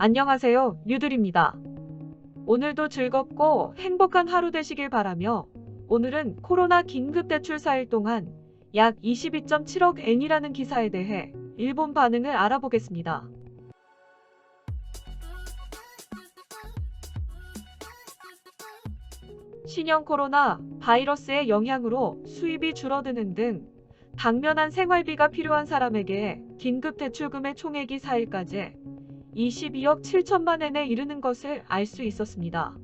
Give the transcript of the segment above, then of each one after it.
안녕하세요. 유들입니다. 오늘도 즐겁고 행복한 하루 되시길 바라며 오늘은 코로나 긴급대출 4일 동안 약 22.7억 엔이라는 기사에 대해 일본 반응을 알아보겠습니다. 신형 코로나 바이러스의 영향으로 수입이 줄어드는 등 당면한 생활비가 필요한 사람에게 긴급 대출금의 총액이 4일까지 22억 7천만 엔에 이르는 것을 알 수 있었습니다.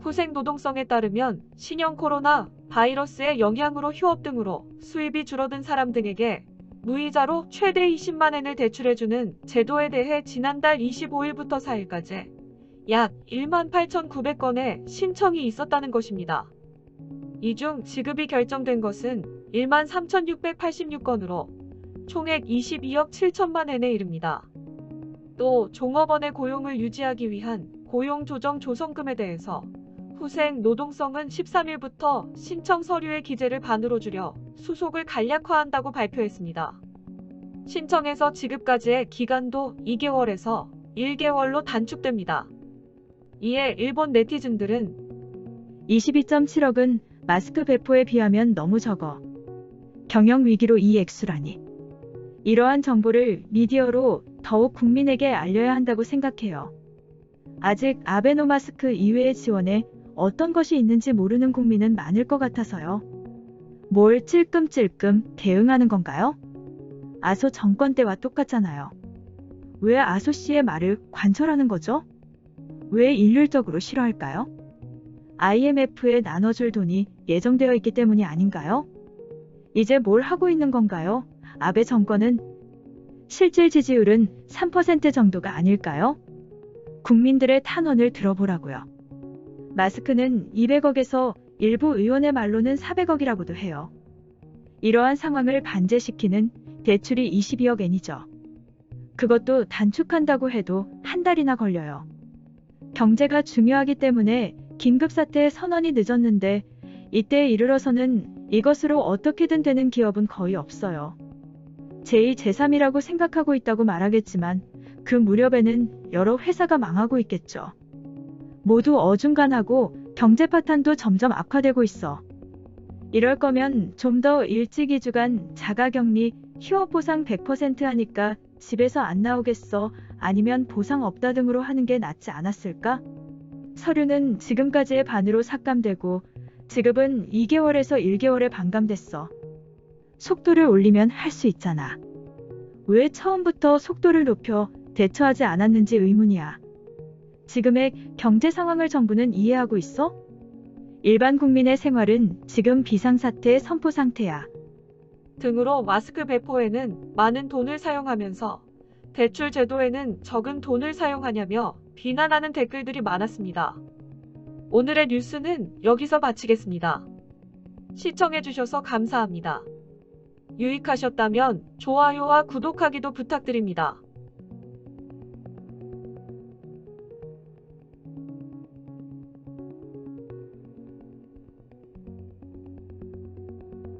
후생 노동성에 따르면 신형 코로나 바이러스의 영향으로 휴업 등으로 수입이 줄어든 사람 등에게 무이자로 최대 20만 엔을 대출해주는 제도에 대해 지난달 25일부터 4일까지 약 1만 8,900건의 신청이 있었다는 것입니다. 이 중 지급이 결정된 것은 1만 3,686건으로 총액 22억 7천만 엔에 이릅니다. 또 종업원의 고용을 유지하기 위한 고용조정 조성금에 대해서 후생 노동성은 13일부터 신청 서류의 기재를 반으로 줄여 수속을 간략화한다고 발표했습니다. 신청에서 지급까지의 기간도 2개월에서 1개월로 단축됩니다. 이에 일본 네티즌들은 22.7억은 마스크 배포에 비하면 너무 적어. 경영 위기로 이 액수라니. 이러한 정보를 미디어로 더욱 국민에게 알려야 한다고 생각해요. 아직 아베노마스크 이외의 지원에 어떤 것이 있는지 모르는 국민은 많을 것 같아서요. 뭘 찔끔찔끔 대응하는 건가요? 아소 정권 때와 똑같잖아요. 왜 아소 씨의 말을 관철하는 거죠? 왜 일률적으로 싫어할까요? IMF에 나눠줄 돈이 예정되어 있기 때문이 아닌가요? 이제 뭘 하고 있는 건가요? 아베 정권은 실질 지지율은 3% 정도가 아닐까요? 국민들의 탄원을 들어보라고요. 마스크는 200억에서 일부 의원의 말로는 400억이라고도 해요. 이러한 상황을 반제시키는 대출이 22억 엔이죠. 그것도 단축한다고 해도 한 달이나 걸려요. 경제가 중요하기 때문에 긴급사태 선언이 늦었는데 이때에 이르러서는 이것으로 어떻게든 되는 기업은 거의 없어요. 제2, 제3이라고 생각하고 있다고 말하겠지만 그 무렵에는 여러 회사가 망하고 있겠죠. 모두 어중간하고 경제 파탄도 점점 악화되고 있어. 이럴 거면 좀 더 일찍 2주간 자가격리 휴업 보상 100% 하니까 집에서 안 나오겠어 아니면 보상 없다 등으로 하는 게 낫지 않았을까? 서류는 지금까지의 반으로 삭감되고 지급은 2개월에서 1개월에 반감됐어. 속도를 올리면 할 수 있잖아. 왜 처음부터 속도를 높여 대처하지 않았는지 의문이야. 지금의 경제 상황을 정부는 이해하고 있어? 일반 국민의 생활은 지금 비상사태 선포 상태야. 등으로 마스크 배포에는 많은 돈을 사용하면서 대출 제도에는 적은 돈을 사용하냐며 비난하는 댓글들이 많았습니다. 오늘의 뉴스는 여기서 마치겠습니다. 시청해주셔서 감사합니다. 유익하셨다면 좋아요와 구독하기도 부탁드립니다.